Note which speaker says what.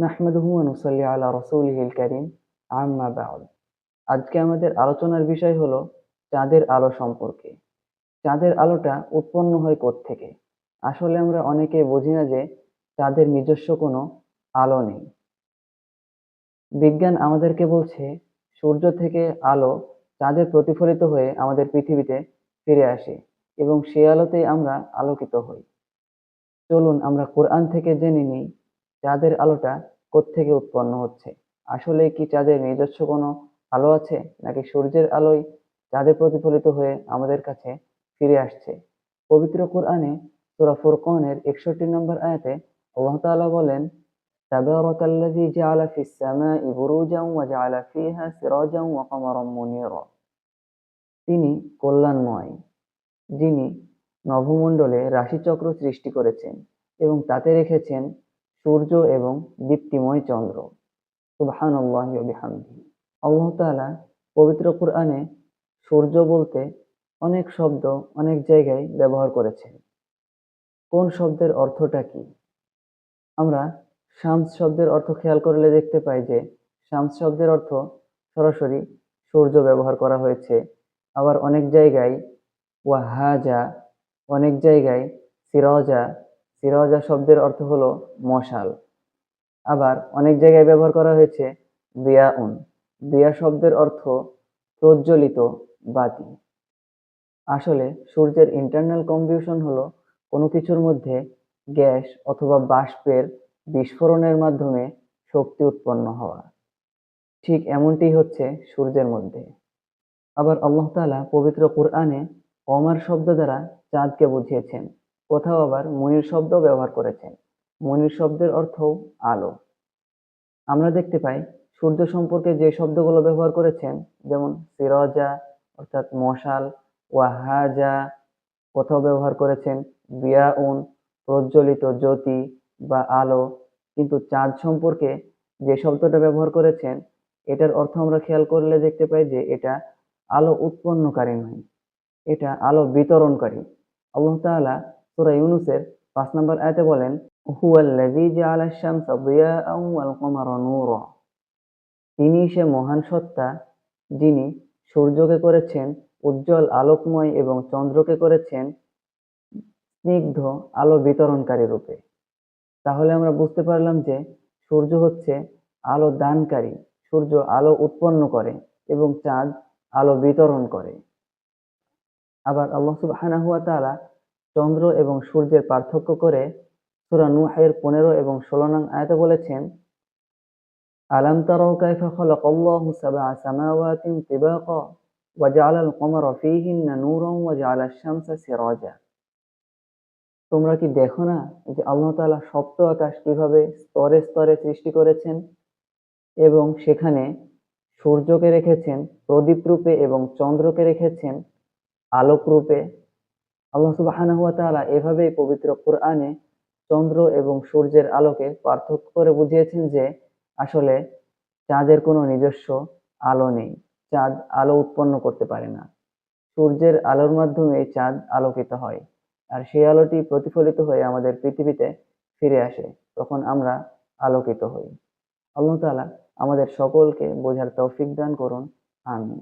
Speaker 1: নাহমাদুহু নুসাল্লি আলা রাসূলিহিল কারীম আম্মা বা'দ আজকে আমাদের আলোচনার বিষয় হলো চাঁদের আলো সম্পর্কে। চাঁদের আলোটা উৎপন্ন হয় থেকে আসলে আমরা অনেকে বুঝি না যে চাঁদের নিজস্ব কোনো আলো নেই। বিজ্ঞান আমাদেরকে বলছে, সূর্য থেকে আলো চাঁদের প্রতিফলিত হয়ে আমাদের পৃথিবীতে ফিরে আসে এবং সেই আলোতেই আমরা আলোকিত হই। চলুন আমরা কোরআন থেকে জেনে নিই চাঁদের আলোটা কোত্থেকে উৎপন্ন হচ্ছে? আসলে কি চাঁদের নিজস্ব কোনো আলো আছে, নাকি সূর্যের আলোয় চাঁদে প্রতিফলিত হয়ে আমাদের কাছে ফিরে আসছে? পবিত্র কোরআনে সুরা ফুরকনের একষট্টি নম্বর আয়াতে আল্লাহ বলেন তিনি কল্যাণময়, যিনি নভমণ্ডলে রাশিচক্র সৃষ্টি করেছেন এবং তাতে রেখেছেন সূর্য এবং দীপ্তিময় চন্দ্র। সুবহান বিহামদি আল্লাহ পবিত্র কোরআনে সূর্য বলতে অনেক শব্দ, অনেক জায়গায় ব্যবহার করেছেন। কোন শব্দের অর্থটা কি? আমরা শামস শব্দের অর্থ খেয়াল করলে দেখতে পাই যে শামস শব্দের অর্থ সরাসরি সূর্য ব্যবহার করা হয়েছে। আবার অনেক জায়গায় ওয়াহাজা, অনেক জায়গায় সিরজা সিরজা শব্দের অর্থ হলো মশাল। আবার অনেক জায়গায় ব্যবহার করা হয়েছে দিয়াউন। দিয়া শব্দের অর্থ প্রজ্বলিত বাতি। আসলে সূর্যের ইন্টারনাল কম্বিউশন হলো কোনো কিছুর মধ্যে গ্যাস অথবা বাষ্পের বিস্ফোরণের মাধ্যমে শক্তি উৎপন্ন হওয়া। ঠিক এমনটি হচ্ছে সূর্যের মধ্যে। আবার আল্লাহ তাআলা পবিত্র কোরআনে কমার শব্দ দ্বারা চাঁদকে বুঝিয়েছেন। কোথাও আবার মনির শব্দ ব্যবহার করেছেন। মনির শব্দের অর্থ আলো। আমরা দেখতে পাই, সূর্য সম্পর্কে যে শব্দগুলো ব্যবহার করেছেন, যেমন সিরজা, অর্থাৎ মশাল, ওয়াহাজা, কোথাও ব্যবহার করেছেন বিয়াউন, প্রজ্বলিত জ্যোতি বা আলো। কিন্তু চাঁদ সম্পর্কে যে শব্দটা ব্যবহার করেছেন, এটার অর্থ আমরা খেয়াল করলে দেখতে পাই যে এটা আলো উৎপন্নকারী নয়, এটা আলো বিতরণকারী। আল্লাহ তাআলা সূরা ইউনুসের পাঁচ নম্বর আয়াতে বলেন তিনি সে মহান সত্তা, যিনি সূর্যকে করেছেন উজ্জ্বল, আলোকময় এবং চন্দ্রকে করেছেন স্নিগ্ধ, আলো বিতরণকারী রূপে। তাহলে আমরা বুঝতে পারলাম যে সূর্য হচ্ছে আলো দানকারী, সূর্য আলো উৎপন্ন করে এবং চাঁদ আলো বিতরণ করে। আবার আল্লাহ তাআলা চন্দ্র এবং সূর্যের পার্থক্য করে সূরা নূহের পনেরো এবং ষোলো নং আয়াতে বলেছেন, আলাম তারাও কাইফা খালাকাল্লাহু সাবআ সামাওয়াতিন তিবাকা ওয়া জাআলাল কমারা ফীহিন্না নূরান ওয়া জাআলাশ শামসা সিরাজা। তোমরা কি দেখো না যে আল্লাহ তাআলা সপ্ত আকাশ কীভাবে স্তরে স্তরে সৃষ্টি করেছেন এবং সেখানে সূর্যকে রেখেছেন, প্রদীপ রূপে এবং চন্দ্রকে রেখেছেন, আলোক রূপে আল্লাহ সুবহানাহু ওয়া তাআলা এভাবেই পবিত্র কোরআনে চন্দ্র এবং সূর্যের আলোকে পার্থক্য করে বুঝিয়েছেন যে আসলে চাঁদের কোনো নিজস্ব আলো নেই, চাঁদ আলো উৎপন্ন করতে পারে না। সূর্যের আলোর মাধ্যমে চাঁদ আলোকিত হয় আর সেই আলোটি প্রতিফলিত হয়ে আমাদের পৃথিবীতে ফিরে আসে, তখন আমরা আলোকিত হই। আল্লাহ তাআলা আমাদের সকলকে বোঝার তৌফিক দান করুন, আমিন।